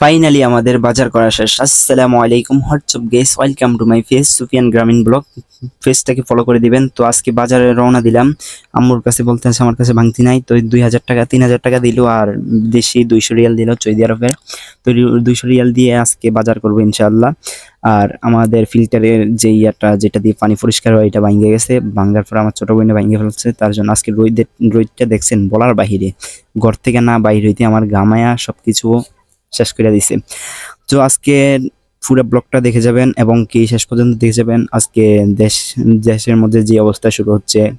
Finally আমাদের বাজার করা শেষ। আসসালামু আলাইকুম what's up guys welcome to my face Sufiyan গ্রামীণ ব্লগ ফেসটাকে ফলো করে দিবেন। তো আজকে বাজারে রওনা দিলাম। আম্মুর কাছে বলতে আছে, আমার কাছে ভাঙতি নাই। তো দুই হাজার টাকা, তিন হাজার টাকা দিল আর দেশি দুইশো রিয়াল দিল সৌদি আরবের তো দুইশো রিয়াল দিয়ে আজকে বাজার করব ইনশাআল্লাহ। আর আমাদের ফিল্টারের যে ইয়াটা, যেটা দিয়ে পানি পরিষ্কার হয়, এটা ভাঙ্গে গেছে। ভাঙ্গার পর আমার ছোট বোনে ভাঙ্গে ফেলছে। তার জন্য আজকে রোদ রোদটা দেখছেন বলার বাহিরে। ঘর থেকে না বাইর হইতে আমার গামায়া সবকিছু শেষ করে দিছে। তো আজকে পুরো ব্লগটা দেখে যাবেন এবং কি শেষ পর্যন্ত দেখে যাবেন। আজকে দেশ, দেশের মধ্যে যে অবস্থা শুরু হচ্ছে,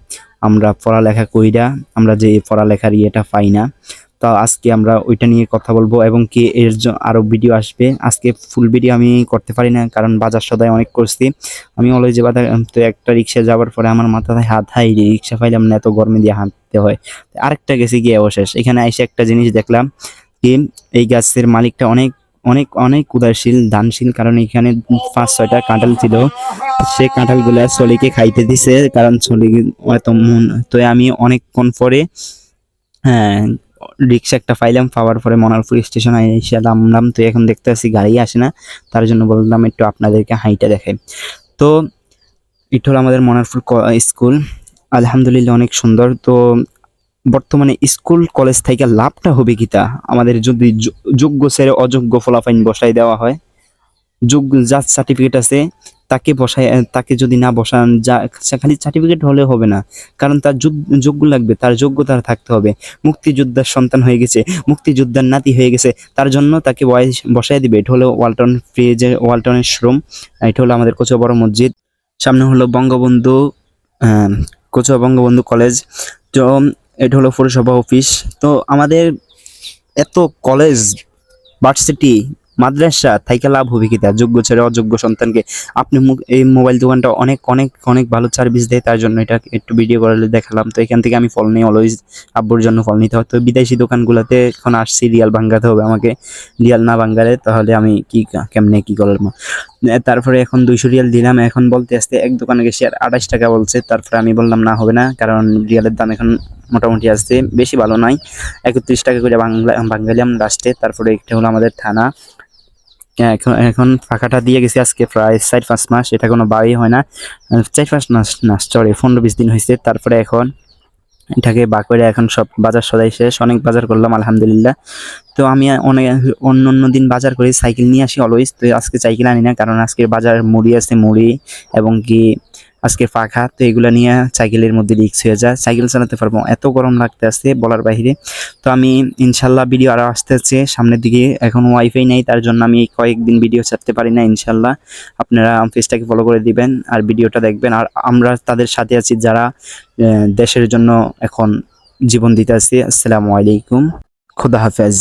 আমরা পড়ালেখা কইরা আমরা যে পড়ালেখার ইয়েটা পাই না। তো আজকে আমরা ওইটা নিয়ে কথা বলব এবং কি এর জ- আরও ভিডিও আসবে। আজকে ফুল ভিডিও আমি করতে পারি না, কারণ বাজার সদায় অনেক করছি। আমি অলওয়েজ যে তো একটা রিক্সা যাওয়ার পরে আমার মাথায় হাত, হাই রিক্সা পাইলাম না, এত গরমে দিয়ে হাঁটতে হয়। আরেকটা গেছি গিয়ে অবশেষ। এখানে এসে একটা জিনিস দেখলাম কি এই গাছের মালিকটা অনেক অনেক অনেক উদারশীল দানশীল, কারণ এখানে পাঁচ, ছয়টা কাঁঠাল ছিল। সে কাঁঠালগুলা চলিকে খাইতে দিছে, কারণ চলি এত মন। তো আমি অনেকক্ষণ পরে হ্যাঁ রিক্সা একটা পাইলাম, পাওয়ার পরে মনারপুর স্টেশন এসে নামলাম। তো এখন দেখতে পাচ্ছি গাড়ি আসে না, তার জন্য বললাম একটু আপনাদেরকে হাইটা দেখাই। তো এটা হলো আমাদের মনারপুর স্কুল। আলহামদুলিল্লাহ অনেক সুন্দর। তো বর্তমানে স্কুল, কলেজ থেকে লাভটা হবে কিতা আমাদের যদি যোগ্য ছেড়ে অযোগ্য ফলাফাইন বসাই দেওয়া হয়, যোগ্য যার সার্টিফিকেট আছে, তাকে বসায় তাকে যদি না বসান, যা খালি সার্টিফিকেট হলে হবে না। কারণ তার যোগ- যোগ্য লাগবে, তার যোগ্যতা থাকতে হবে। মুক্তিযোদ্ধার সন্তান হয়ে গেছে, মুক্তিযোদ্ধার নাতি হয়ে গেছে, তার জন্য তাকে বয়স বসায় দিবে। এটা হলো ওয়ালটন ফ্রিজের ওয়ালটনের শ্রম, এটা হলো আমাদের কোচা বড় মসজিদ। সামনে হলো বঙ্গবন্ধু কোচা বঙ্গবন্ধু কলেজ। তো এটা হলো পৌরসভা অফিস তো আমাদের এত কলেজ ভার্সিটি মাদ্রাসা থাইকে লাভ হবে কি তার যোগ্য ছেড়ে অযোগ্য সন্তানকে আপনি এই মোবাইল দোকানটা অনেক অনেক অনেক ভালো সার্ভিস দেয়, তার জন্য এটা একটু ভিডিও করে দেখালাম। তো এখান থেকে আমি ফল নিই অলওয়েজ আব্বুর জন্য ফল নিতে হয়। তো বিদেশি দোকানগুলোতে এখন আসছি, রিয়াল ভাঙ্গাতে হবে আমাকে। রিয়াল না ভাঙ্গালে তাহলে আমি কি কেমনে কি করলাম তারপরে এখন দুইশো রিয়াল দিলাম। এখন বলতে আসতে এক দোকানে গেছি আর আঠাশ টাকা বলছে। তারপরে আমি বললাম না, হবে না, কারণ রিয়ালের দাম এখন মোটামুটি আসছে, বেশি ভালো নয়। একত্রিশ টাকা করে বাংলা বাঙালিয়াম লাস্টে তারপরে একটা হলো আমাদের থানা। এখন এখন ফাঁকাটা দিয়ে গেছি আজকে প্রায় চার পাঁচ মাস, এটা কোনো বাড়ি হয় না। চার পাঁচ মাস না সরি পনেরো বিশ দিন হয়েছে, তারপরে এখন এটাকে বা করে এখন সব বাজার সদাই শেষ, অনেক বাজার করলাম, আলহামদুলিল্লাহ। তো আমি অনেক অন্য অন্য দিন বাজার করি, সাইকেল নিয়ে আসি অলওয়েজ তো আজকে সাইকেল আনি না, কারণ আজকে বাজার মুড়ি আছে, মুড়ি এবং কি আজকে পাখা তো এগুলো নিয়ে সাইকেলের মধ্যে রিক্স হয়ে যায়। সাইকেল চালাতে পারব, এত গরম লাগতে আসছে বলার বাইরে। তো আমি ইনশাল্লাহ ভিডিও আরও আসতে আসছে সামনের দিকে। এখন ওয়াইফাই নেই, তার জন্য আমি কয়েকদিন ভিডিও ছাড়তে পারি না ইনশাল্লাহ। আপনারা পেজটাকে ফলো করে দিবেন আর ভিডিওটা দেখবেন। আর আমরা তাদের সাথে আছি যারা দেশের জন্য এখন জীবন দিতে আছি আসসালামু আলাইকুম। খুদা হাফেজ।